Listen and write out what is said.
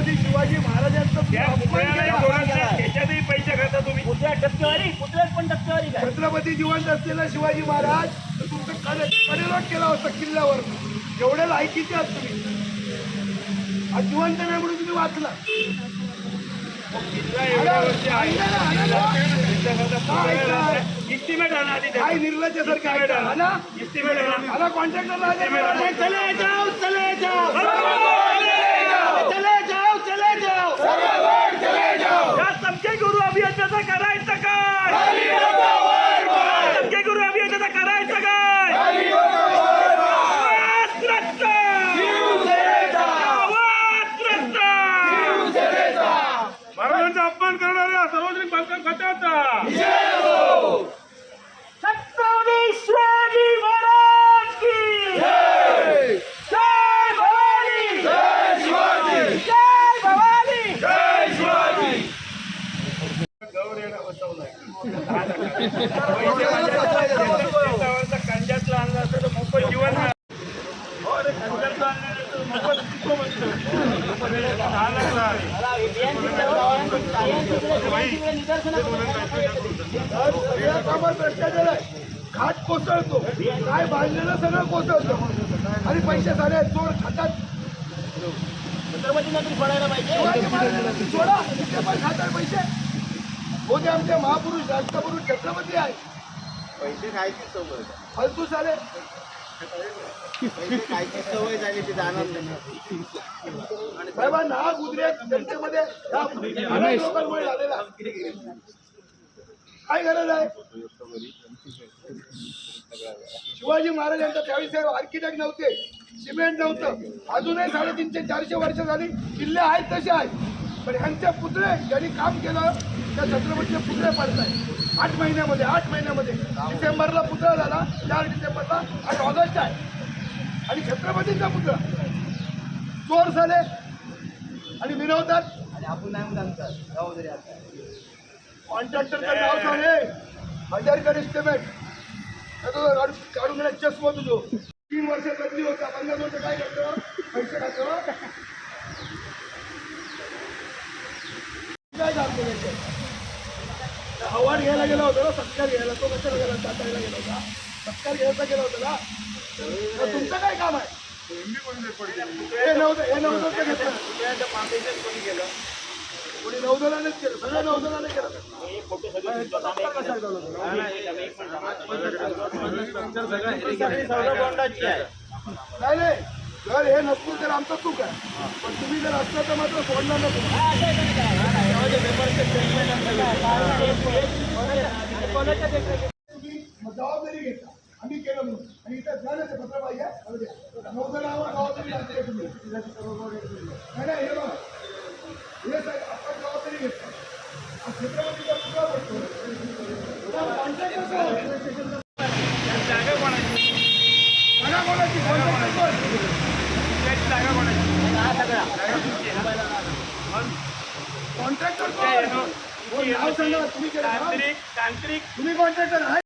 छत्रपती शिवाजी महाराजांचं त्याच्यातही पैसे खाता तुम्ही? कुत्र्या टक्केवारी कुत्र्यात पण टक्केवारी छत्रपती जिवंत असलेला शिवाजी महाराज तुमचं परिरोध केला होता किल्ल्यावर एवढ्या लायकीचे आहात तुम्ही. जिवंत नाही म्हणून तुम्ही वाचला. इस्टिमेट आणा काय निर्लज्य सर काय आणा इस्टिमेट आणा कॉन्ट्रॅक्टर चले जाओ चले. अपमान करणाऱ्या सार्वजनिक बांधकाम खात्याचा कंजातला आणला तर मोफत जीवन. हो मोफत भ्रष्टाचार आहे घाट कोसळतो काय बांधलेलं सगळं कोसळतं आणि पैसे सारे चोर खातात सोडा पण पैसे होते आमचे महापुरुष राष्ट्रपुरुष छत्रपती आहे पैसे खायची फालतू सारे पैसे सवय झाली ती जाणार नाही साहेबांना हा गुजरात जनतेमध्ये लोकांमुळे झालेला काय गरज आहे? शिवाजी महाराज यांचा त्यावेळी साहेब आर्किटेक्ट नव्हते सिमेंट नव्हतं. अजूनही साडेतीनशे चारशे वर्ष झाली किल्ले आहेत तसे आहेत. पण ह्यांचे पुतळे ज्यांनी काम केलं त्या छत्रपतीचे पुतळे पडत आहेत आठ महिन्यामध्ये आठ महिन्यामध्ये. डिसेंबरला पुतळा झाला चार डिसेंबरला ऑगस्ट आहे. आणि छत्रपतींचा पुतळा. चोर झाले. आणि मिरवतात आणि आपण नाही म्हणतात जबाबदारी आता. कॉन्ट्रॅक्टरचं नाव सांगे हजारकर एस्टिमेट काढून गेला चष्मा तुझो. तीन वर्ष बदली होता. पन्नास वर्ष काय करतो? पैसे खातो. काय त्याचे? अवॉर्ड घ्यायला गेला होता ना सत्कार घ्यायला. तो कशाला गेला? गेला होता. सत्कार घ्यायचा गेला होता ना तर तुमचं काय काम आहे हे नव्हतं हे ते घेतलं कोणी नौदलानेच केलं सगळं नौदलाने केलं नाही नाही जर हे नसतील तर आमचं चूक आहे पण तुम्ही जर असलं तर मात्र सोडणार नाही तुम्ही जबाबदारी घेता आम्ही केलं म्हणून आणि इथं झालं ते पत्र पाहिजे जाऊ द्या. नौदलावर जबाबदारी लागते तुम्ही नाही नाही हे बघा हे साहेब आपण जबाबदारी घेतो छत्रपतीचा पुतळा पडतो कॉन्ट्रॅक्टर जागा कोणाची मला कोणाची कॉन्ट्रॅक्टर कोण? त्याची जागा कोणाची कॉन्ट्रॅक्टर कोण? कोण? नाव सांगा तुम्ही केलं ना? तांत्रिक तांत्रिक तुम्ही कॉन्ट्रॅक्टर आहे